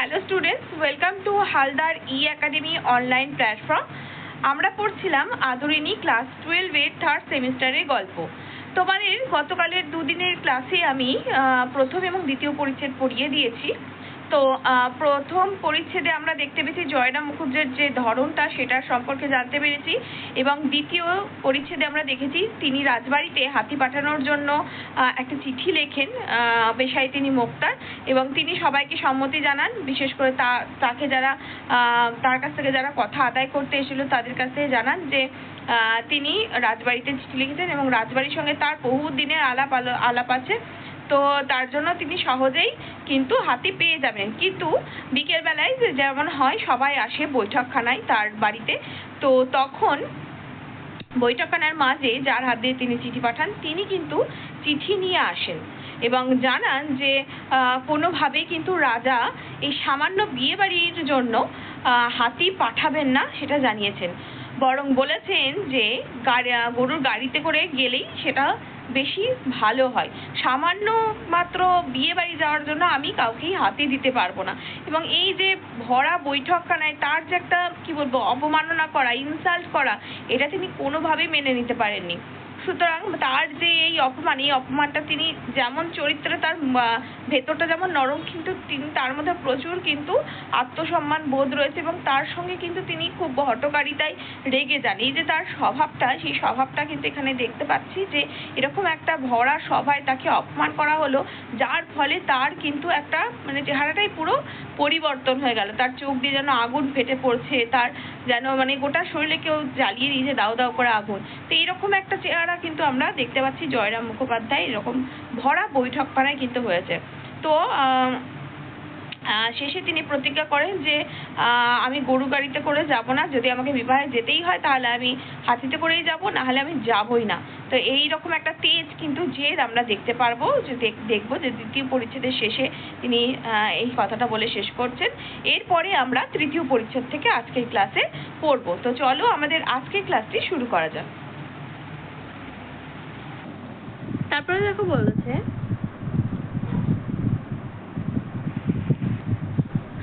Hello students welcome to Haldar e academy online platform আমরা পড়ছিলাম আদরিনী class টুয়েলভের third সেমিস্টারের গল্প। তোমাদের গতকালের দুদিনের ক্লাসে আমি প্রথম এবং দ্বিতীয় পরিচ্ছেদ পড়িয়ে দিয়েছি। তো প্রথম পরিচ্ছেদে আমরা দেখতে পেয়েছি জয়রাম মুখুজ্জের যে ধরনটা সেটা সম্পর্কে জানতে পেরেছি। এবং দ্বিতীয় পরিচ্ছেদে আমরা দেখেছি তিনি রাজবাড়িতে হাতি পাঠানোর জন্য একটা চিঠি লেখেন পেশায় তিনি মোক্তার। এবং তিনি সবাইকে সম্মতি জানান, বিশেষ করে তা, তাকে যারা তার কাছ থেকে যারা কথা আদায় করতে এসেছিল, তাদের কাছ থেকে জানান যে তিনি রাজবাড়িতে চিঠি লিখেছেন এবং রাজবাড়ির সঙ্গে তার বহু দিনের আলাপ আলো- আলাপ আছে। তো তার জন্য তিনি সহজেই কিন্তু হাতি পেয়ে যাবেন। কিন্তু বিকেল বেলায় যেমন হয়, সবাই আসে বৈঠকখানায় তার বাড়িতে। তো তখন বৈঠকখানার মাঝে যার হাত দিয়ে তিনি চিঠি পাঠান, তিনি কিন্তু চিঠি নিয়ে আসেন এবং জানান যে কোনোভাবেই কিন্তু রাজা এই সামান্য বিয়ে বাড়ির জন্য হাতি পাঠাবেন না সেটা জানিয়েছেন। বরং বলেছেন যে, গাড়ি, গরুর গাড়িতে করে গেলেই সেটা বেশি ভালো হয়। সামান্য মাত্র বিয়ে বাড়ি যাওয়ার জন্য আমি কাউকেই হাতে দিতে পারব না। এবং এই যে ভরা বৈঠকখানায় তার যে একটা, কি বলব অপমাননা করা ইনসাল্ট করা, এটা তিনি কোনোভাবেই মেনে নিতে পারেননি। সুতরাং তার যে এই অপমান, এই অপমানটা তিনি যেমন চরিত্রে তার ভেতরটা যেমন নরম, কিন্তু তিনি তার মধ্যে প্রচুর কিন্তু আত্মসম্মান বোধ রয়েছে এবং তার সঙ্গে কিন্তু তিনি খুব হটকারিতায় রেগে যান। এই যে তার স্বভাবটা, সেই স্বভাবটা কিন্তু এখানে দেখতে পাচ্ছি যে এরকম একটা ভরা সভায় তাকে অপমান করা হলো, যার ফলে তার কিন্তু একটা মানে চেহারাটাই পুরো পরিবর্তন হয়ে গেল। তার চোখ দিয়ে যেন আগুন ফেটে পড়ছে, তার যেন মানে গোটা শরীরে কেউ জ্বালিয়ে দিয়েছে, দাও দাও করে আগুন। তো এইরকম একটা চেহারা কিন্তু আমরা দেখতে পাচ্ছি জয়রাম মুখোপাধ্যায় এরকম ভরা বৈঠক পাড়ায় কিন্তু হয়েছে। তো শেষে তিনি প্রতিজ্ঞা করেন যে আমি গরু গাড়িতে করে যাব না, যদি আমাকে বিবাহে যেতেই হয় তাহলে আমি হাতিতে করেই যাব না হলে আমি যাবই না। তো এই রকম একটা তেজ কিন্তু জেদ আমরা দেখতে পারব, যে দেখব যে দ্বিতীয় পরিচ্ছেদের শেষে তিনি এই কথাটা বলে শেষ করছেন। এরপরে আমরা তৃতীয় পরিচ্ছেদ থেকে আজকের ক্লাসে পড়ব। তো চলো আমাদের আজকের ক্লাসটি শুরু করা যাক। তারপরে দেখো বলেছে,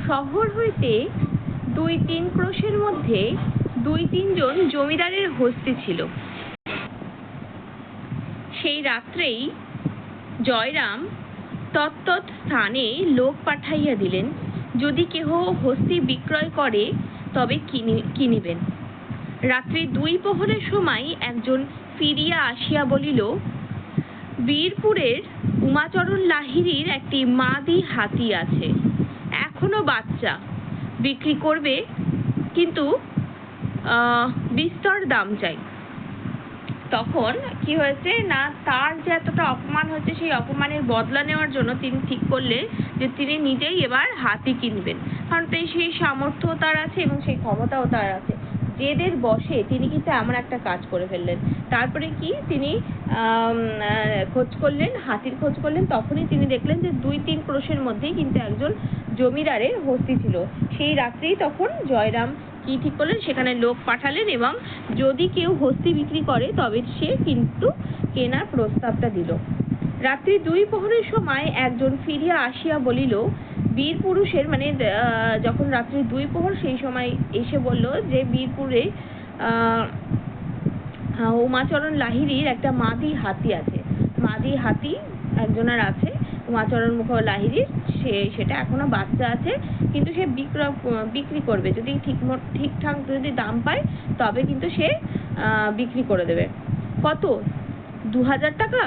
শহর হইতে দুই তিন ক্রোশের মধ্যে দুই তিনজন জমিদারের হস্তি ছিল। সেই রাত্রেই জয়রাম তত্তৎ স্থানে লোক পাঠাইয়া দিলেন, যদি কেহ হস্তি বিক্রয় করে, তবে কিনি, কিনিবেন। রাত্রি দুই প্রহরের সময় একজন ফিরিয়া আসিয়া বলিল বীরপুরের উমাচরণ লাহিড়ির একটি মাদি হাতি আছে। এখনও বাচ্চা। বিক্রি করবে কিন্তু আহ, বিস্তর দাম চাই। তখন কি হয়েছে না তার যে এতটা অপমান হয়েছে সেই অপমানের বদলা নেওয়ার জন্য তিনি ঠিক করলে যে তিনি নিজেই এবার হাতি কিনবেন। কারণ সেই সামর্থ্য তার আছে এবং সেই ক্ষমতাও তার আছে। জেদের বসে তিনি কিন্তু এমন একটা কাজ করে ফেললেন। তারপরে কি তিনি খোঁজ করলেন, হাতির খোঁজ করলেন, তখনই তিনি দেখলেন যে দুই তিন ক্রোশের মধ্যেই কিন্তু একজন জমিদারের হস্তি ছিল। সেই রাত্রেই তখন জয়রাম কি ঠিক করলেন, সেখানে লোক পাঠালেন এবং যদি কেউ হস্তি বিক্রি করে, তবে সে কিন্তু কেনার প্রস্তাবটা দিল। রাত্রি দুই প্রহরের সময় একজন ফিরিয়া আসিয়া বলিল বীর পুরুষের মানে যখন রাত্রি দুই প্রহর সেই সময় এসে বলল যে বীরপুরে উমাচরণ লাহিড়ির একটা মাদি হাতি আছে। মাদি হাতি একজনের আছে, উমাচরণ মুখ লাহিড়ির। সে, সেটা এখনও বাচ্চা আছে, কিন্তু সে বিক্রয়, বিক্রি করবে। যদি ঠিক ঠিকঠাক যদি দাম পায়, তবে কিন্তু সে বিক্রি করে দেবে। কত? দু হাজার টাকা?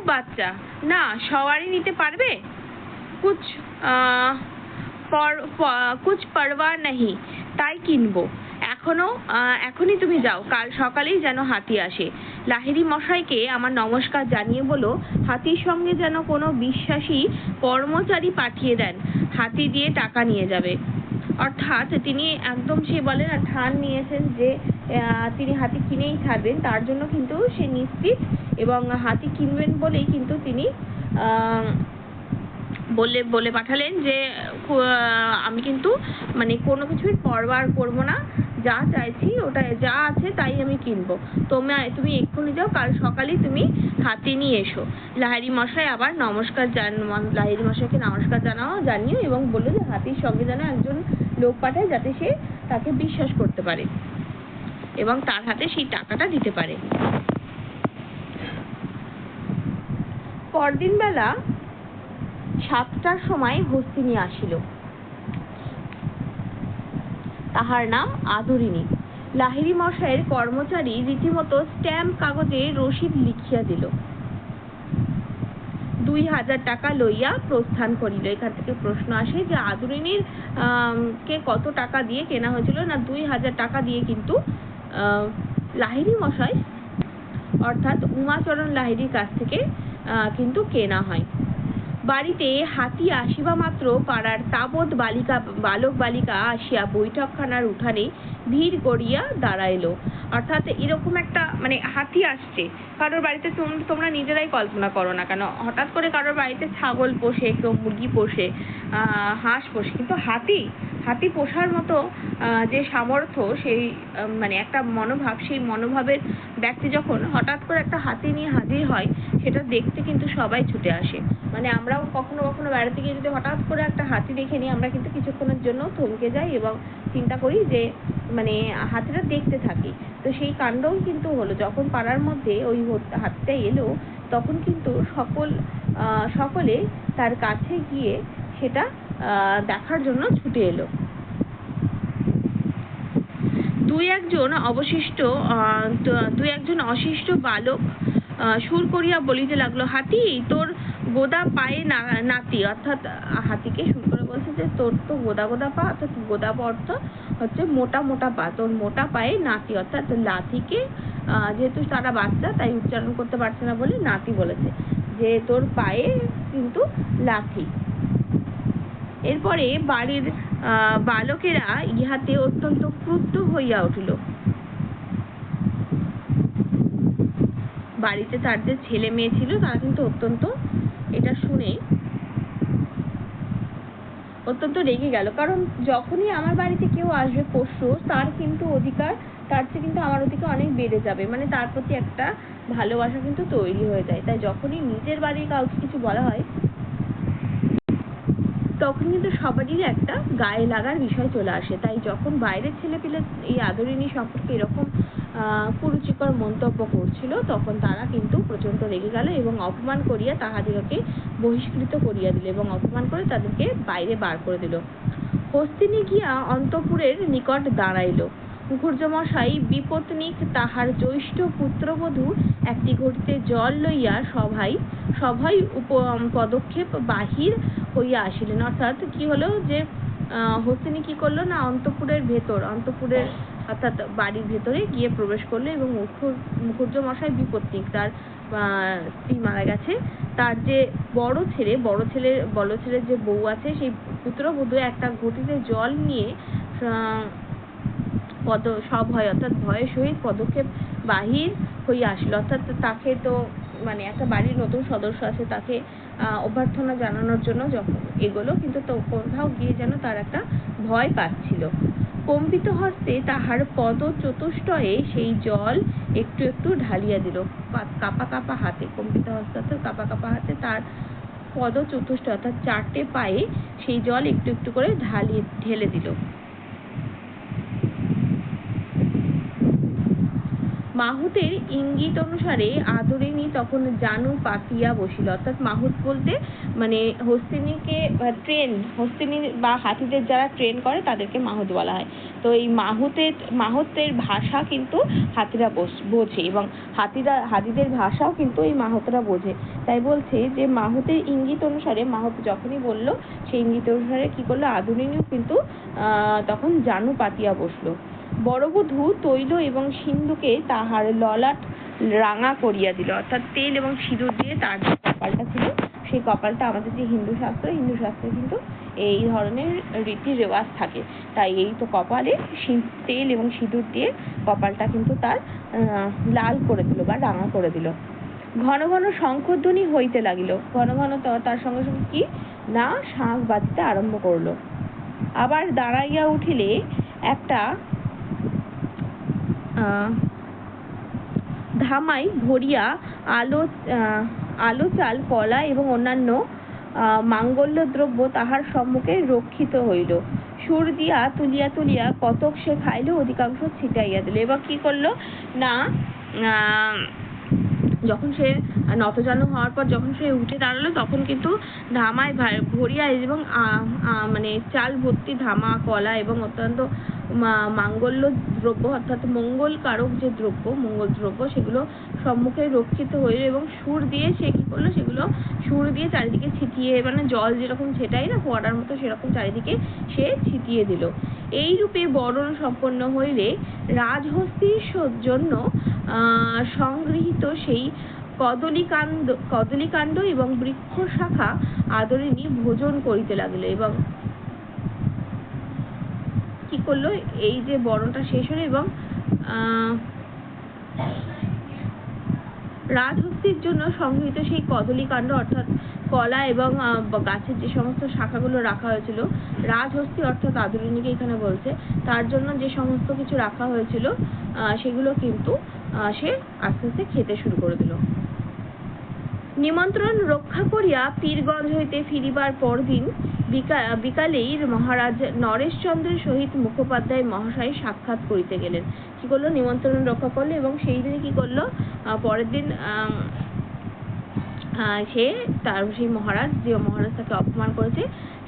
খুব বাচ্চা। না সবারই নিতে পারবে? কুছ পর- কুছ পরোয়া নেই তাই কিনবো। এখনও এখনই তুমি যাও, কাল সকালেই যেন হাতি আসে। লাহিড়ি মশাইকে আমার নমস্কার জানিয়ে বলো, হাতির সঙ্গে যেন কোনো বিশ্বাসী কর্মচারী পাঠিয়ে দেন, হাতি দিয়ে টাকা নিয়ে যাবে। অর্থাৎ তিনি একদম সে বলেন আর ঠান নিয়েছেন যে তিনি হাতি কিনেই ছাড়বেন। তার জন্য কিন্তু সে নিশ্চিত এবং হাতি কিনবেন বলেই কিন্তু তিনি আহ, বলে বলে পাঠালেন যে আমি কিন্তু মানে কোনো কিছুর পরবার করব না। যা চাইছি ওটা যা আছে তাই আমি কিনবো। তোমরা, তুমি এক্ষুনি যাও, কাল সকালেই তুমি হাতে নিয়ে এসো। লাহিড়ি মশাই আবার নমস্কার জান, লাহিড়ি মশাইকে নমস্কার জানাও, জানিও এবং বলল যে হাতির সঙ্গে যেন একজন লোক পাঠায় যাতে সে তাকে বিশ্বাস করতে পারে এবং তার হাতে সেই টাকাটা দিতে পারে। পরদিন বেলা সাতটার সময় হস্তিনী আসিল। তাহার নাম আদরিণী। লাহিড়ী মশাইয়ের কর্মচারী রীতিমতো স্ট্যাম্প কাগজে রসিদ লিখিয়া দিল। দুই হাজার টাকা লইয়া প্রস্থান করিল। এখান থেকে প্রশ্ন আসে যে আদরিণীর আম, কে কত টাকা দিয়ে কেনা হয়েছিল না দুই হাজার টাকা দিয়ে কিন্তু আহ, লাহিড়ী মশাই অর্থাৎ উমাচরণ লাহিড়ীর কাছ থেকে আহ, কিন্তু কেনা হয়। বাড়িতে হাতি আসিবা মাত্র পাড়ার তাবৎ বালিকা বালক বালিকা আসিয়া বৈঠকখানার উঠানে ভিড় করিয়া দাঁড়াইল। অর্থাৎ এরকম একটা মানে হাতি আসছে। কারোর বাড়িতে তোম- তোমরা নিজেরাই কল্পনা করো না কেন? হঠাৎ করে কারোর বাড়িতে ছাগল পোষে কেউ মুরগি পোষে আহ, হাঁস পোষে। কিন্তু হাতি হাতি পোষার মতো যে সামর্থ্য সেই মানে একটা মনোভাব সেই মনোভাবের ব্যক্তি যখন হঠাৎ করে একটা হাতি নিয়ে হাজির হয় সেটা দেখতে কিন্তু সবাই ছুটে আসে। মানে আমরাও কখনো কখনো বেড়াতে গিয়ে যদি হঠাৎ করে একটা হাতি দেখে নিই, আমরা কিন্তু কিছুক্ষণের জন্য থমকে যাই এবং চিন্তা করি যে মানে হাতিটা দেখতে থাকি। তো সেই কাণ্ডও কিন্তু হলো। যখন পাড়ার মধ্যে ওই হাতিটা এলো, তখন কিন্তু সকল সকলে তার কাছে গিয়ে সেটা দেখার জন্য ছুটে এলো। দুই একজন অবশিষ্ট দুই একজন অশিষ্ট বালক সুর করিয়া বলিতে লাগল, হাতি, তোর গোদা পায়ে নাতি। অর্থাৎ হাতিকে সুর করে বলছে যে, তোর তো গোদা গোদা পা, অর্থাৎ গোদা অর্থ হচ্ছে মোটা মোটা পা, তোর মোটা পায়ে নাতি। অর্থাৎ লাথিকে যেহেতু তারা বাচ্চা, তাই উচ্চারণ করতে পারছে না বলে নাতি বলেছে যে, তোর পায়ে কিন্তু লাথি। এরপরে বাড়ির বালকেরা ইহাতে অত্যন্ত ক্রুদ্ধ হইয়া উঠিল। বাড়িতে তার যে ছেলে মেয়ে ছিল, তারা কিন্তু অত্যন্ত এটা শুনে অত্যন্ত রেগে গেল। কারণ যখনই আমার বাড়িতে কেউ আসবে পোষ্য তার কিন্তু অধিকার, তার চেয়ে কিন্তু আমার অধিকার অনেক বেড়ে যাবে। মানে তার প্রতি একটা ভালোবাসা কিন্তু তৈরি হয়ে যায়। তাই যখনই নিজের বাড়ির কাউকে কিছু বলা হয়, তখন কিন্তু সবারই একটা গায়ে লাগার বিষয় চলে আসে। তাই যখন বাইরের ছেলে পেলে এই আদরিণী সম্পর্কে এরকম কুরুচিকর মন্তব্য করছিল, তখন তারা কিন্তু প্রচণ্ড রেগে গেল এবং অপমান করিয়া তাহাদিগকে বহিষ্কৃত করিয়া দিল এবং অপমান করে তাদেরকে বাইরে বার করে দিল। হস্তিনী গিয়া অন্তপুরের নিকট দাঁড়াইল। মুখুর্যমশাই বিপত্নিক তাহার জ্যৈষ্ঠ পুত্রবধূ একটি ঘটিতে জল লইয়া সভায় সভায় উপ পদক্ষেপ বাহির হইয়া আসিলেন। অর্থাৎ কি হলো যে হস্তিনী কি করল না অন্তপুরের ভেতর, অন্তপুরের অর্থাৎ বাড়ির ভেতরে গিয়ে প্রবেশ করল এবং মুখুর্য মশাই বিপত্নিক তার স্ত্রী মারা গেছে। তার যে বড় ছেলে, বড় ছেলের বড় ছেলের যে বউ আছে, সেই পুত্রবধূ একটা ঘটিতে জল নিয়ে পদ, সব হয় অর্থাৎ ভয়ের সহিত পদক্ষেপ বাহির হইয়া আসলো। অর্থাৎ তাকে তো মানে একটা বাড়ির নতুন সদস্য আছে, তাকে অভ্যর্থনা জানানোর জন্য যখন এগোলো, কিন্তু তো কোথাও গিয়ে যেন তার একটা ভয় পাচ্ছিল। কম্পিত হস্তে তাহার পদ চতুষ্টয়ে সেই জল একটু একটু ঢালিয়া দিল। কাপা কাপা হাতে, কম্পিত হস্তে অর্থাৎ কাপা কাপা হাতে তার পদ চতুষ্ট অর্থাৎ চারটে পায়ে সেই জল একটু একটু করে ঢালিয়ে, ঢেলে দিল। মাহুতের ইঙ্গিত অনুসারে আদরিণী তখন জানু পাতিয়া বসিল। অর্থাৎ মাহুত বলতে মানে হস্তিনীকে ট্রেন হস্তিনী বা হাতিদের যারা ট্রেন করে তাদেরকে মাহুত বলা হয়। তো এই মাহুতের মাহুতের ভাষা কিন্তু হাতিরা বোঝ- এবং হাতিরা, হাতিদের ভাষাও কিন্তু এই মাহুতরা বোঝে। তাই বলছে যে মাহুতের ইঙ্গিত অনুসারে, মাহুত যখনই বলল, সেই ইঙ্গিত অনুসারে কি করল? আদরিণীও কিন্তু তখন জানু পাতিয়া বসল। বড়বধূ তৈল এবং সিন্ধুকে তাহার ললাট রাঙা করিয়া দিল। অর্থাৎ তেল এবং সিঁদুর দিয়ে তার যে কপালটা ছিল, সেই কপালটা আমাদের যে হিন্দু শাস্ত্র, হিন্দু শাস্ত্রে কিন্তু এই ধরনের রীতি রেওয়াজ থাকে। তাই এই তো কপালে তেল এবং সিঁদুর দিয়ে কপালটা কিন্তু তার লাল করে দিল বা রাঙা করে দিল। ঘন ঘন শঙ্খধ্বনি হইতে লাগিল। ঘন ঘন তার সঙ্গে সঙ্গে কি? না, শাঁখ বাজতে আরম্ভ করল। আবার দাঁড়াইয়া উঠিলে একটা ধামাই ভরিয়া আলো আলো চাল, কলা এবং অন্যান্য মাঙ্গল্য দ্রব্য তাহার সম্মুখে রক্ষিত হইল। সুর দিয়া তুলিয়া তুলিয়া কতক সে খাইল, অধিকাংশ ছিটাইয়া দিল। এবার কি করল? না যখন সে নতজানু হওয়ার পর যখন সে উঠে দাঁড়াল, তখন কিন্তু ধামায় ভরিয়া এবং মানে চাল ভর্তি ধামা, কলা এবং অত্যন্ত মাঙ্গল্য দ্রব্য অর্থাৎ মঙ্গল কারক যে দ্রব্য, মঙ্গল দ্রব্য, সেগুলো সম্মুখে রক্ষিত হইল এবং সুর দিয়ে সে কি করল? সেগুলো সুর দিয়ে চারিদিকে ছিটিয়ে মানে জল যেরকম ছেটাই না, ফোয়ারার মতো সেরকম চারিদিকে সে ছিটিয়ে দিল। এই রূপে বরণ সম্পন্ন হইলে রাজহস্তির জন্য সংগৃহীত সেই কদলীকাণ্ড কদলীকাণ্ড এবং বৃক্ষ শাখা আদরিণী ভোজন করিতে লাগিল এবং করল এই যে বরণটা শেষ হলো এবং আহ, রাজহস্তির জন্য সংগৃহীত সেই কদলীকাণ্ড অর্থাৎ কলা এবং গাছের যে সমস্ত শাখাগুলো রাখা হয়েছিল রাজহস্তি অর্থাৎ আদরিণীকে এখানে বলছে তার জন্য যে সমস্ত কিছু রাখা হয়েছিল সেগুলো কিন্তু সে আস্তে আস্তে খেতে শুরু করে দিল। নিমন্ত্রণ রক্ষা করিয়া পীরগঞ্জ হইতে ফিরিবার পরদিন বিকা- বিকালেই মহারাজ নরেশচন্দ্রের সহিত মুখোপাধ্যায় মহাশয় সাক্ষাৎ করিতে গেলেন। কি করল? নিমন্ত্রণ রক্ষা করল এবং সেই দিনে কি করল? আহ, পরের দিন আহ আহ, সে তার সেই মহারাজ যে মহারাজ তাকে অপমান করেছে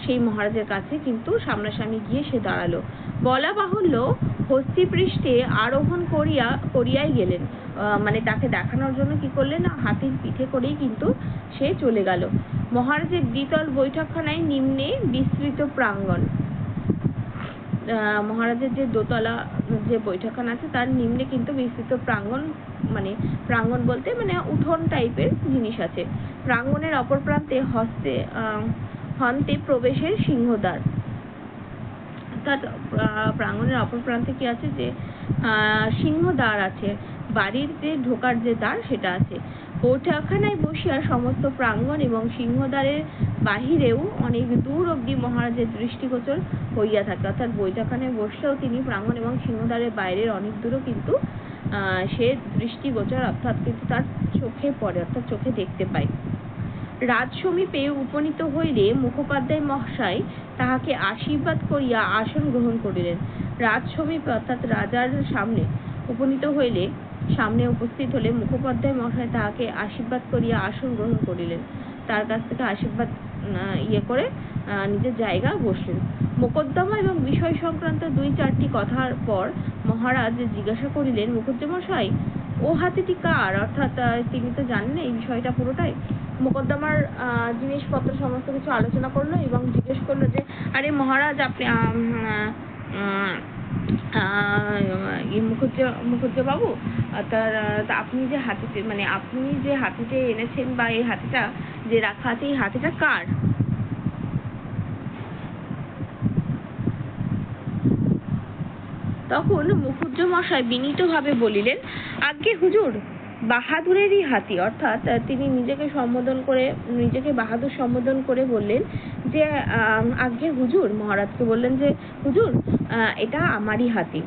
সেই মহারাজের কাছে কিন্তু সামনাসামনি গিয়ে সে দাঁড়াল। বলা বাহুল্য হস্তিপৃষ্ঠে আরোহণ করিয়া করিয়াই গেলেন। আহ, মানে তাকে দেখানোর জন্য কি করলেন? হাতির পিঠে করেই কিন্তু সে চলে গেল। মহারাজের দ্বিতল বৈঠকখানায় নিম্নে বিস্তৃত প্রাঙ্গণ। আহ, মহারাজের যে দোতলা যে বৈঠকখানা আছে তার নিম্নে কিন্তু বিস্তৃত প্রাঙ্গণ মানে প্রাঙ্গণ বলতে মানে উঠোন টাইপের জিনিস আছে। প্রাঙ্গণের অপর প্রান্তে হস্তে আহ, হন্তে প্রবেশের সিংহদ্বার। অর্থাৎ প্রাঙ্গণের অপর প্রান্তে কি আছে? যে আহ, সিংহদ্বার আছে। বাড়ির যে ঢোকার যে দ্বার সেটা আছে। বৈঠকখানায় বসিয়া সমস্ত প্রাঙ্গণ এবং সিংহদ্বারের বাহিরেও অনেক দূর অবধি মহারাজের দৃষ্টিগোচর হইয়া থাকে। অর্থাৎ বৈঠকখানায় বসলেও তিনি প্রাঙ্গণ এবং সিংহদ্বারের বাইরের অনেক দূরও কিন্তু সে দৃষ্টিগোচর অর্থাৎ কিন্তু তার চোখে পড়ে অর্থাৎ চোখে দেখতে পায়। রাজ সমীপে উপনীত হইলে মুখোপাধ্যায় মহাশয় তাহাকে আশীর্বাদ করিয়া আসন গ্রহণ করিলেন। রাজ সমীপে অর্থাৎ রাজার সামনে উপনীত হইলে সামনে উপস্থিত হলে মুখোপাধ্যায় মহাশয় তাহাকে আশীর্বাদ করিয়া আসন গ্রহণ করিলেন। তার কাছ থেকে আশীর্বাদ ইয়ে করে নিজের জায়গা বসলেন। মোকদ্দমা এবং বিষয় সংক্রান্ত দুই চারটি কথার পর মহারাজ জিজ্ঞাসা করিলেন মুখুজ্জমশাই ও হাতিটি কার? অর্থাৎ তিনি তো জানেন এই বিষয়টা পুরোটাই। মোকদ্দমার জিনিসপত্র, সমস্ত কিছু আলোচনা করল এবং জিজ্ঞেস করল যে, আরে মহারাজ, আপনি মুখুজ্জ মুখুজ্জ বাবু তার আপনি যে হাতিতে মানে আপনি যে হাতিতে এনেছেন বা এই হাতিটা, যে রাখা আছে, এই হাতিটা কার? তখন মুখুজ্জ মশাই বিনীতভাবে বলিলেন, আজ্ঞে হুজুর বাহাদুরেরই হাতি, অর্থাৎ তিনি নিজেকে সম্বোধন করে, নিজেকে বাহাদুর সম্বোধন করে বললেন যে আজ্ঞে হুজুর, মহারাজকে বললেন যে, হুজুর এটা আমারই হাতি।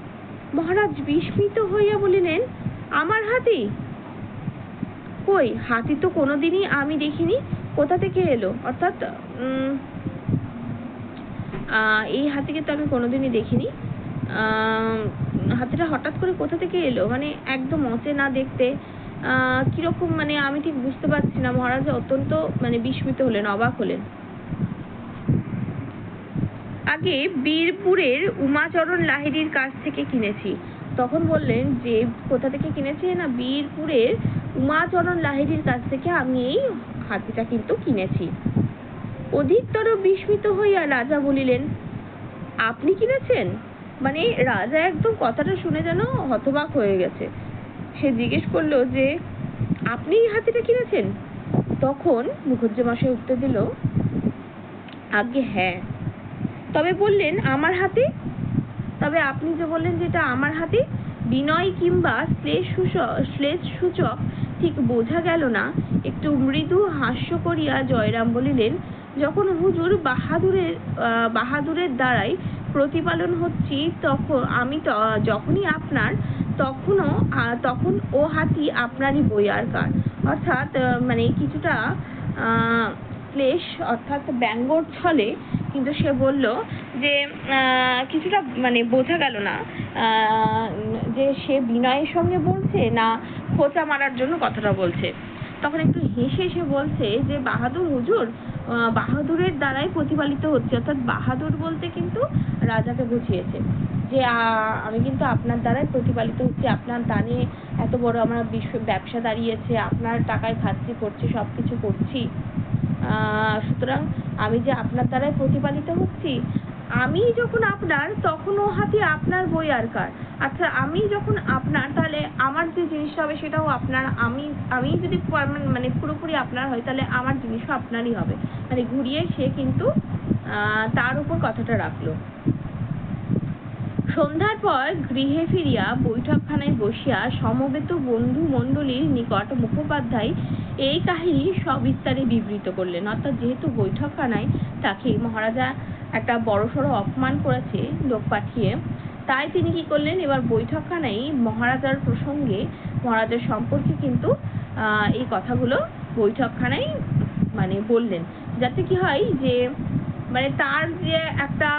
মহারাজ বিস্মিত হইয়া বলিলেন, আমার হাতি? কই, হাতি তো কোনোদিনই আমি দেখিনি, কোথা থেকে এলো? অর্থাৎ এই হাতিকে তো আমি কোনোদিনই দেখিনি। হাতিটা হঠাৎ করে কোথা থেকে এলো? মানে একদম অচেনা দেখতে কীরকম মানে আমি ঠিক বুঝতে পারছি না। মহারাজ অত্যন্ত মানে বিস্মিত হলেন, অবাক হলেন। আগে বীরপুরের উমাচরণ লাহিড়ির কাছ থেকে কিনেছি। তখন বললেন যে, কোথা থেকে কিনেছি? না, বীরপুরের উমাচরণ লাহিড়ির কাছ থেকে আমি এই হাতিটা কিন্তু কিনেছি। অধিকতর বিস্মিত হইয়া রাজা বলিলেন, আপনি কিনেছেন? মানে রাজা একদম কথাটা শুনে যেন হতবাক হয়ে গেছে। সে জিজ্ঞেস করল যে, আপনি এই হাতিটা কিনেছেন? তখন মুখুজ্জে মশাই উত্তর দিল আগে হ্যাঁ। তবে বললেন, আমার হাতে? তবে আপনি যে বললেন যে এটা আমার হাতে, বিনয় কিংবা শ্লেষ সূচক শ্লেষ সূচক ঠিক বোঝা গেল না। একটু মৃদু হাস্য করিয়া জয়রাম বলিলেন, যখন হুজুর বাহাদুরের বাহাদুরের দ্বারাই প্রতিপালন হচ্ছি তখন আমি যখনই আপনার তখনও তখন ও হাতি আপনারই বই আর কার। অর্থাৎ মানে কিছুটা ক্লেশ অর্থাৎ ব্যঙ্গর ছলে কিন্তু সে বলল যে কিছুটা মানে বোঝা গেল না যে সে বিনয়ের সঙ্গে বলছে না খোঁচা মারার জন্য কথাটা বলছে। তখন একটু হেসে সে বলছে যে, বাহাদুর হুজুর বাহাদুরের দ্বারাই প্রতিপালিত হচ্ছে। অর্থাৎ বাহাদুর বলতে কিন্তু রাজাকে বুঝিয়েছে। যে আমি কিন্তু আপনার দ্বারাই প্রতিপালিত হচ্ছে। আপনার দানে এত বড় আমার বিশ্ব ব্যবসা দাঁড়িয়েছে, আপনার টাকায় খাচ্ছি করছি সব কিছু করছি সুতরাং আমি যে আপনার দ্বারাই প্রতিপালিত হচ্ছি, আমি যখন আপনার, তখন ও হাতি আপনার বই আর কার। আচ্ছা আমি যখন আপনার, তাহলে আমার যে জিনিসটা হবে সেটাও আপনার। আমি আমি যদি মানে পুরোপুরি আপনার হয়, তাহলে আমার জিনিসও আপনারই হবে। মানে ঘুরিয়ে সে কিন্তু তার উপর কথাটা রাখল। সন্ধ্যার পর গৃহে ফিরিয়া বৈঠকখানায় বসিয়া সমবেত বন্ধু মণ্ডলীর নিকট মুখোপাধ্যায় এই কাহিনী সবিস্তারে বিবৃত করলেন। অর্থাৎ যেহেতু বৈঠকখানায় তাকে মহারাজা একটা বড়সড় অপমান করেছে লোক পাঠিয়ে, তাই তিনি কি করলেন? এবার বৈঠকখানায় মহারাজার প্রসঙ্গে, মহারাজার সম্পর্কে কিন্তু এই কথাগুলো বৈঠকখানায় মানে বললেন। যাতে কি হয় যে মানে তার যে একটা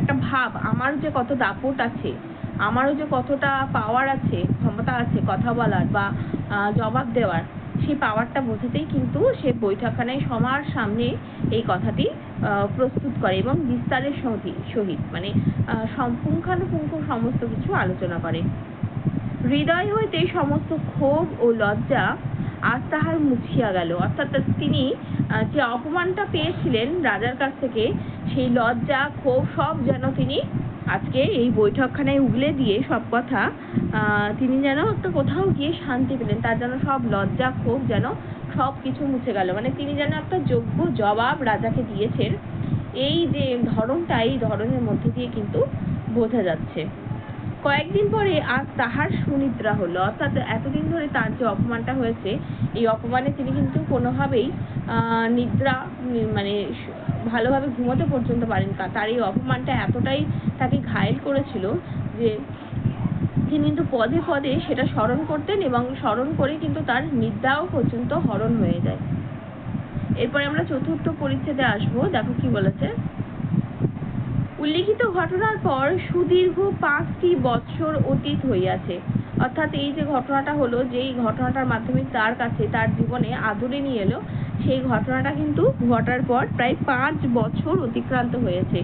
একটা ভাব, আমার যে কত দাপট আছে, আমারও যে কতটা পাওয়ার আছে, ক্ষমতা আছে কথা বলার বা জবাব দেওয়ার, সেই পাওয়ারটা বোঝাতেই কিন্তু সে বৈঠকখানায় সবার সামনে এই কথাটি প্রস্তুত করে এবং বিস্তারের সহিত মানে সম্পুঙ্খানুপুঙ্খ সমস্ত কিছু আলোচনা করে। হৃদয় হইতে সমস্ত ক্ষোভ ও লজ্জা আজ তাহার মুছিয়া গেল। অর্থাৎ তিনি আহ, যে অপমানটা পেয়েছিলেন রাজার কাছ থেকে সেই লজ্জা ক্ষোভ সব যেন তিনি আজকে এই বৈঠকখানায় উগলে দিয়ে সব কথা আহ, তিনি যেন একটা কোথাও গিয়ে শান্তি পেলেন। তার যেন সব লজ্জা ক্ষোভ যেন সব কিছু মুছে গেল। মানে তিনি যেন একটা যোগ্য জবাব রাজাকে দিয়েছেন। এই যে ধরনটা এই ধরনের মধ্যে দিয়ে কিন্তু বোঝা যাচ্ছে। কয়েকদিন পরে আজ তাহার সুনিদ্রা হলো। অর্থাৎ এতদিন ধরে তার যে অপমানটা হয়েছে, এই অপমানে তিনি কিন্তু কোনোভাবেই নিদ্রা মানে ভালোভাবে ঘুমোতে পর্যন্ত পারেন তার এই অপমানটা এতটাই তাকে ঘায়েল করেছিল যে তিনি কিন্তু পদে পদে সেটা স্মরণ করতেন এবং স্মরণ করে কিন্তু তার নিদ্রাও পর্যন্ত হরণ হয়ে যায়। এরপরে আমরা চতুর্থ পরিচ্ছেদে আসব। দেখো কি বলেছে। উল্লিখিত ঘটনার পর সুদীর্ঘ পাঁচটি বৎসর অতীত হইয়াছে। অর্থাৎ এই যে ঘটনাটা হলো যেই ঘটনাটার মাধ্যমে তার কাছে তার জীবনে আদরে নিয়ে এলো, সেই ঘটনাটা কিন্তু ঘটার পর প্রায় পাঁচ বছর অতিক্রান্ত হয়েছে।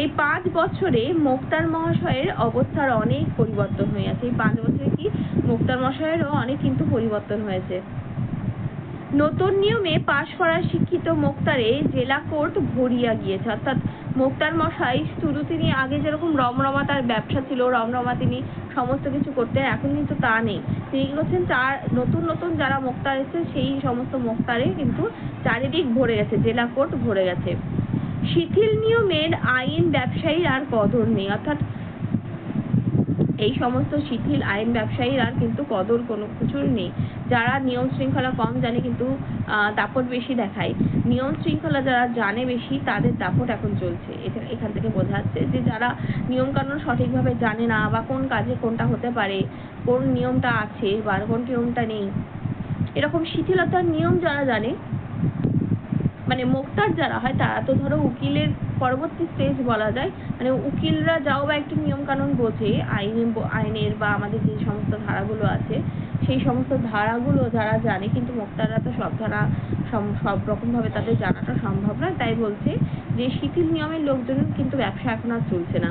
এই পাঁচ বছরে মোক্তার মহাশয়ের অবস্থার অনেক পরিবর্তন হয়েছে এই পাঁচ বছরে কি মোক্তার মহাশয়েরও অনেক কিন্তু পরিবর্তন হয়েছে। নতুন নিয়মে পাশ করা শিক্ষিত মোক্তারে জেলা কোর্ট ভরিয়া গিয়েছে। অর্থাৎ মোক্তার মশাই শুরু তিনি আগে যেরকম রমরমা তার ব্যবসা ছিল, রমরমা তিনি সমস্ত কিছু করতেন, এখন কিন্তু তা নেই। তিনি কি করছেন চার, নতুন নতুন যারা মোক্তার এসেছে, সেই সমস্ত মোক্তারে কিন্তু চারিদিক ভরে গেছে, জেলা কোর্ট ভরে গেছে। শিথিল নিয়মের আইন ব্যবসায়ীর আর কদর নেই, অর্থাৎ এই সমস্ত শিথিল আইন ব্যবসায়ীর আর কিন্তু কদর কোনো কিছুর নেই। যারা নিয়ম শৃঙ্খলা কম জানে কিন্তু দাপট বেশি দেখায়। নিয়ম শৃঙ্খলা যারা জানে বেশি, তাদের দাপট এখন চলছে। এটা এখান থেকে বোঝা যাচ্ছে যে যারা নিয়ম কানুন সঠিকভাবে জানে না বা কোন কাজে কোনটা হতে পারে, কোন নিয়মটা আছে বা কোন নিয়মটা নেই, এরকম শিথিলতার নিয়ম যারা জানে মানে মোক্তার যারা হয়, তারা তো ধরো উকিলের পরবর্তী স্টেজ বলা যায় মানে উকিলরা যাও বা একটু নিয়ম কানুন বোঝে, আইনে আইনের বা আমাদের যে সমস্ত ধারাগুলো আছে, সেই সমস্ত ধারাগুলো যারা জানে, কিন্তু মোক্তাররা তো সব ধারা সব রকম ভাবে তাদের জানাটা সম্ভব নয়, তাই বলছে যে শিথিল নিয়মের লোকজন কিন্তু ব্যবসা এখন আর চলছে না।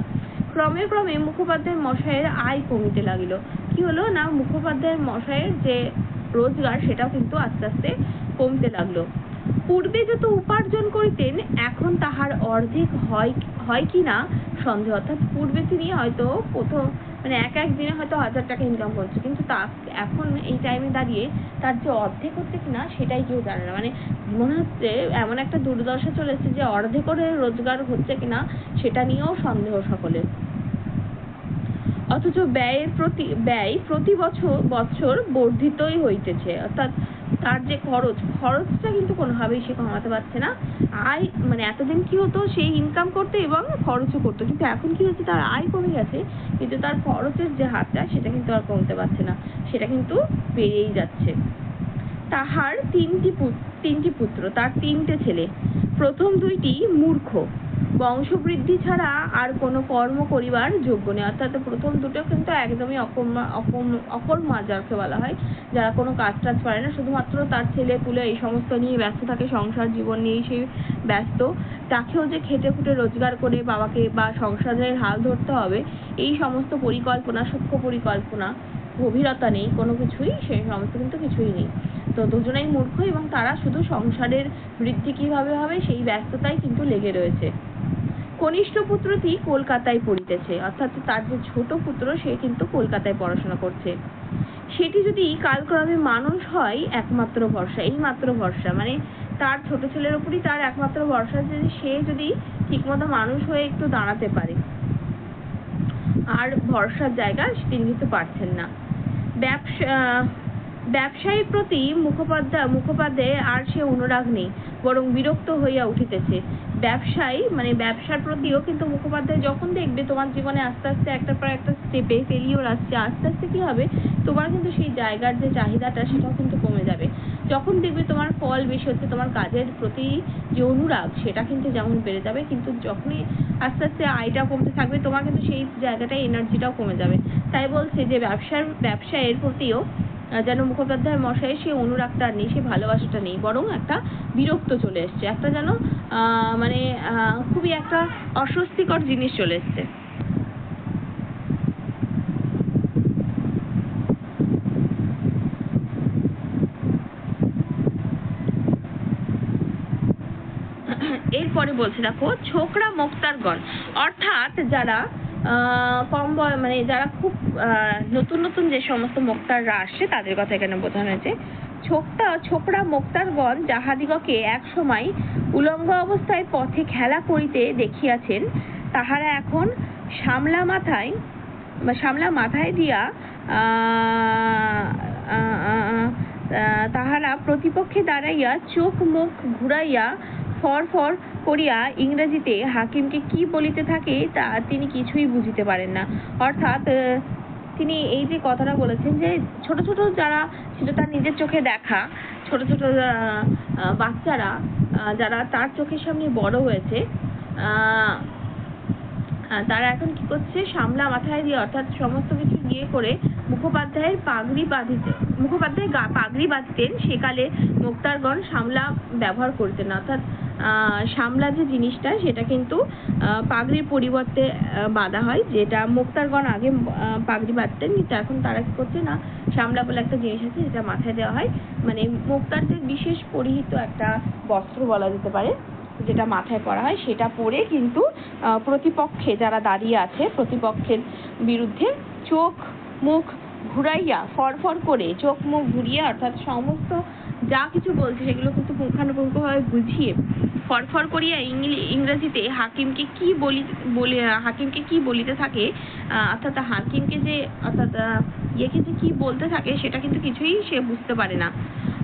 ক্রমে ক্রমে মুখোপাধ্যায় মশাইয়ের আয় কমিতে লাগিল। কি হলো না মুখোপাধ্যায়ের মশাইয়ের যে রোজগার, সেটাও কিন্তু আস্তে আস্তে কমতে লাগল। পূর্বে যত উপার্জন করিতেন, এখন তাহার অর্ধেক হয় হয় কি না সন্দেহ। অর্থাৎ পূর্বে তিনি হয়তো প্রথম মানে এক এক দিনে হয়তো হাজার টাকা ইনকাম করছে। কিন্তু তা এখন এই টাইমে দাঁড়িয়ে তার যে অর্ধেক হচ্ছে কিনা, সেটাই কেউ জানে না। মানে মনে হচ্ছে এমন একটা দুর্দশা চলে যে অর্ধেক করে রোজগার হচ্ছে কিনা, সেটা নিয়েও সন্দেহ সকলের। অথচ ব্যয়ের প্রতি, ব্যয় প্রতি বছর বছর বর্ধিতই হইতেছে। অর্থাৎ তার যে খরচ, খরচটা কিন্তু কোনোভাবেই সে কমাতে পারছে না। আয় মানে এতদিন কি হতো সেই ইনকাম করতো এবং খরচও করতো। কিন্তু এখন কি হচ্ছে, তার আয় কমে গেছে, কিন্তু তার খরচের যে হারটা, সেটা কিন্তু আর কমতে পারছে না। সেটা কিন্তু বেড়েই যাচ্ছে। তাহার তিনটি তিনটি পুত্র, তার তিনটে ছেলে। প্রথম দুইটি মূর্খ। বংশবৃদ্ধি ছাড়া আর কোনো কর্ম করিবার যোগ্য নেই। অর্থাৎ প্রথম দুটো কিন্তু একদমই অকর্মা, অকর্ম- অকর্মা যাকে বলা হয়। যারা কোনো কাজ টাজ পারে না, শুধুমাত্র তার ছেলে পুলে এই সমস্ত নিয়ে ব্যস্ত থাকে, সংসার জীবন নিয়েই সে ব্যস্ত। তাকেও যে খেটে খুটে রোজগার করে বাবাকে বা সংসারের হাল ধরতে হবে, এই সমস্ত পরিকল্পনা, সূক্ষ্ম পরিকল্পনা, গভীরতা নেই, কোনো কিছুই, সেই সমস্ত কিন্তু কিছুই নেই। তো দুজনেই মূর্খ এবং তারা শুধু সংসারের বৃদ্ধি কীভাবে হবে, সেই ব্যস্ততায় কিন্তু লেগে রয়েছে। কনিষ্ঠ পুত্রটি কলকাতায় পড়িতেছে। অর্থাৎ তার যে ছোট পুত্র, সে কিন্তু কলকাতায় পড়াশোনা করছে। সেটি যদি কালক্রমে মানুষ হয়, একমাত্র ভরসা এই মাত্র ভরসা। মানে তার ছোট ছেলের উপরই তার একমাত্র ভরসা যে সে যদি ঠিকমতো মানুষ হয়ে একটু দাঁড়াতে পারে। আর ভরসার জায়গা তিনি কিন্তু পারছেন না। ব্যবসা, ব্যবসায়ীর প্রতি মুখোপাধ্যায় মুখোপাধ্যায়ের আর সে অনুরাগ নেই, বরং বিরক্ত হইয়া উঠিতেছে। ব্যবসায়ী মানে ব্যবসার প্রতিও কিন্তু মুখোপাধ্যায় যখন দেখবে তোমার জীবনে আস্তে আস্তে একটা পর একটা স্টেপে ফেলিওর আসছে, আস্তে আস্তে কি হবে? তোমার কিন্তু সেই জায়গার যে চাহিদাটা সেটাও কিন্তু কমে যাবে। যখন দেখবে তোমার ফল বেশি হচ্ছে, তোমার কাজের প্রতি যে অনুরাগ সেটা কিন্তু যেমন বেড়ে যাবে, কিন্তু যখনই আস্তে আস্তে আয়টা কমতে থাকবে, তোমার কিন্তু সেই জায়গাটায় এনার্জিটাও কমে যাবে। তাই বলছে যে ব্যবসার, ব্যবসায়ের প্রতিও যেন মুখোপাধ্যায় মশাই সে অনুরাগটা নেই সে ভালোবাসাটা নেই, বরং একটা বিরক্ত চলে এসছে, একটা যেন মানে খুবই একটা অস্বস্তিকর জিনিস চলে এসছে। এরপরে বলছে, দেখো, ছোকরা মোক্তারগণ অর্থাৎ যারা কম বয় মানে যারা খুব নতুন নতুন যে সমস্ত মোক্তাররা আসছে, তাদের কথা এখানে বোঝানো হয়েছে। ছোকটা, ছোকরা মোক্তারগণ যাহাদিগকে এক সময় উলঙ্গ অবস্থায় পথে খেলা করিতে দেখিয়াছেন। তাহারা এখন সামলা মাথায়, বা সামলা মাথায় দিয়া তাহারা প্রতিপক্ষে দাঁড়াইয়া চোখ মুখ ঘুরাইয়া ফর ফর করিয়া ইংরেজিতে হাকিমকে কি বলিতে থাকে তা তিনি কিছুই বুঝিতে পারেন না। অর্থাৎ তিনি এই যে কথাটা বলেছেন যে ছোট ছোট যারা সেটা তার নিজের চোখে দেখা, ছোট ছোট বাচ্চারা যারা তার চোখের সামনে বড় হয়েছে তারা এখন কি করছে? সামলা মাথায় দিয়ে, অর্থাৎ সমস্ত কিছু ইয়ে করে মুখোপাধ্যায়ের পাগড়ি বাঁধিতে মুখোপাধ্যায় গা পাগড়ি বাঁধতেন সেকালে মোক্তারগণ সামলা ব্যবহার করতেন। অর্থাৎ আহ, সামলা যে জিনিসটা সেটা কিন্তু আহ, পাগড়ির পরিবর্তে আহ, বাঁধা হয় যেটা মোক্তারগণ আগে আহ, পাগড়ি বাঁধতেন। কিন্তু এখন তারা কি করছে না সামলা বলে একটা জিনিস আছে যেটা মাথায় দেওয়া হয়। মানে মোক্তারদের বিশেষ পরিহিত একটা বস্ত্র বলা যেতে পারে। যেটা মাথায় পরা হয় সেটা পরে কিন্তু প্রতিপক্ষে যারা দাঁড়িয়ে আছে, প্রতিপক্ষের বিরুদ্ধে চোখ মুখ ঘুরাইয়া, ফরফর করে চোখ মুখ ঘুরিয়ে অর্থাৎ সমস্ত যা কিছু বলছে সেগুলো কিন্তু পুঙ্খানুপুঙ্খভাবে বুঝিয়ে ফরফর করিয়া ইংরেজিতে হাকিমকে কি বলি, বলে, হাকিমকে কি বলিতে থাকে অর্থাৎ হাকিমকে যে, অর্থাৎ ইয়েকে যে কি বলতে থাকে সেটা কিন্তু কিছুই সে বুঝতে পারে না।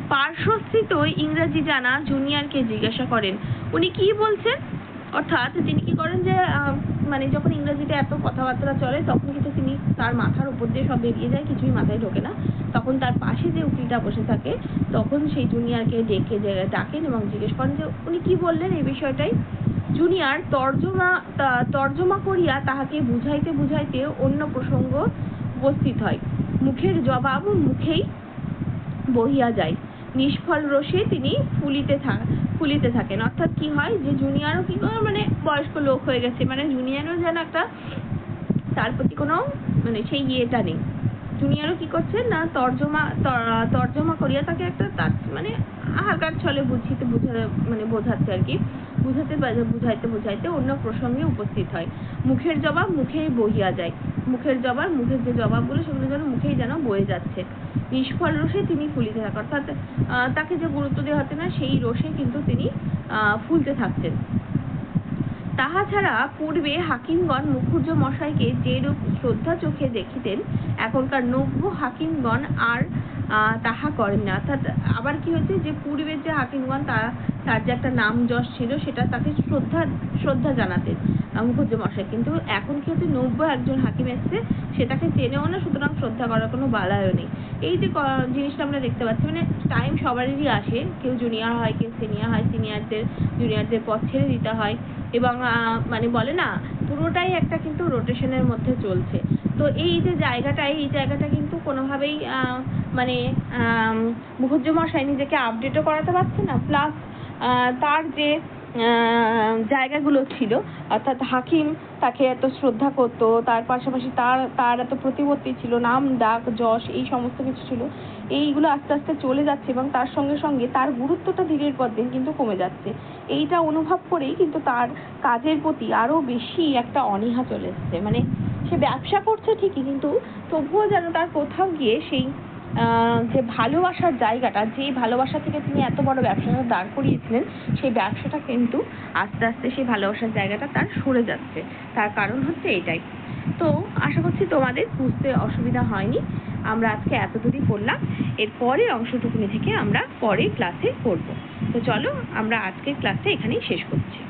পার্শ্বস্থিত ইংরেজি জানা জুনিয়রকে জিজ্ঞাসা করেন। উনি কি বলছেন? অর্থাৎ তিনি কি করেন যে মানে যখন ইংরেজিতে এত কথাবার্তা চলে, তখন কিন্তু তিনি তার মাথার উপর দিয়ে সব বেরিয়ে যায়, কিছুই মাথায় ঢোকে না। তখন তার পাশে যে উকিলটা বসে থাকে, তখন সেই জুনিয়রকে ডেকে ডাকেন এবং জিজ্ঞেস করেন যে, উনি কি বললেন এই বিষয়টাই? জুনিয়র তর্জমা তর্জমা করিয়া তাহাকে বুঝাইতে বুঝাইতে অন্য প্রসঙ্গ উপস্থিত হয়। মুখের জবাব মুখেই বহিয়া যায়। নিষ্ফল রোষে তিনি ফুলিতে থাক ফুলিতে থাকেন। অর্থাৎ কি হয় যে জুনিয়ারও কি মানে বয়স্ক লোক হয়ে গেছে। মানে জুনিয়রও যেন একটা তার প্রতি কোনো মানে সেই ইয়েটা নেই। জুনিয়ারও কি করছে না তর্জমা তর্জমা করিয়া তাকে একটা তার মানে হালকার ছলে বুঝিতে বুঝা মানে বোঝাচ্ছে আর কি। বুঝাতে বুঝাইতে বুঝাইতে অন্য প্রসঙ্গে উপস্থিত হয়। মুখের জবাব মুখেই বহিয়া যায়। মুখের জবাব, মুখের যে জবাবগুলো সেগুলো যেন মুখেই যেন বয়ে যাচ্ছে। নিষ্ফল রোষে তিনি ফুলিতে থাকেন অর্থাৎ তাকে যে গুরুত্ব দেওয়া হচ্ছে না, সেই রোষে কিন্তু তিনি ফুলতে থাকছেন তাহা ছাড়া পূর্বে হাকিমগণ মুখুজ্জ মশাইকে যেরূপ শ্রদ্ধা চোখে দেখিতেন, এখনকার নব্য হাকিমগণ আর তাহা করেন না। অর্থাৎ আবার কি হয়েছে যে পূর্বের যে হাকিমগণ তারা তার যে একটা নাম যশ ছিল, সেটা তাকে শ্রদ্ধা শ্রদ্ধা জানাতেন মুখুজ্জে মশাই কিন্তু এখন কি হচ্ছে, নব্য একজন হাকিম এসছে সেটাকে চেনেও না, সুতরাং শ্রদ্ধা করার কোনো বালায়ও নেই। এই যে জিনিসটা আমরা দেখতে পাচ্ছি মানে টাইম সবারই আসে, কেউ জুনিয়র হয়, কেউ সিনিয়র হয় সিনিয়রদের জুনিয়রদের পথ ছেড়ে দিতে হয়। এবং মানে বলে না পুরোটাই একটা কিন্তু রোটেশনের মধ্যে চলছে। তো এই যে জায়গাটা এই জায়গাটা কিন্তু কোনোভাবেই মানে আম, মুখুজ্জে মশাই নিজেকে আপডেটও করাতে পারছে না। প্লাস তার যে জায়গাগুলো ছিল। অর্থাৎ হাকিম তাকে এত শ্রদ্ধা করতো, তার পাশাপাশি তার তার এত প্রতিপত্তি ছিল, নাম, ডাক, যশ, এই সমস্ত কিছু ছিল। এইগুলো আস্তে আস্তে চলে যাচ্ছে এবং তার সঙ্গে সঙ্গে তার গুরুত্বটা দিনের পর দিন কিন্তু কমে যাচ্ছে। এইটা অনুভব করেই কিন্তু তার কাজের প্রতি আরও বেশি একটা অনীহা চলে এসছে। মানে সে ব্যবসা করছে ঠিকই, কিন্তু তবুও যেন তার কোথাও গিয়ে সেই যে ভালোবাসার জায়গাটা যে ভালোবাসা থেকে তিনি এত বড় ব্যবসাটা দাঁড় করিয়েছিলেন, সেই ব্যবসাটা কিন্তু আস্তে আস্তে সেই ভালোবাসার জায়গাটা তার সরে যাচ্ছে। তার কারণ হচ্ছে এটাই। তো আশা করছি তোমাদের বুঝতে অসুবিধা হয়নি। আমরা আজকে এত দূরই পড়লাম। এর পরের অংশটুকুনি থেকে আমরা পরে ক্লাসে পড়ব। তো চলো, আমরা আজকের ক্লাসটা এখানেই শেষ করছি।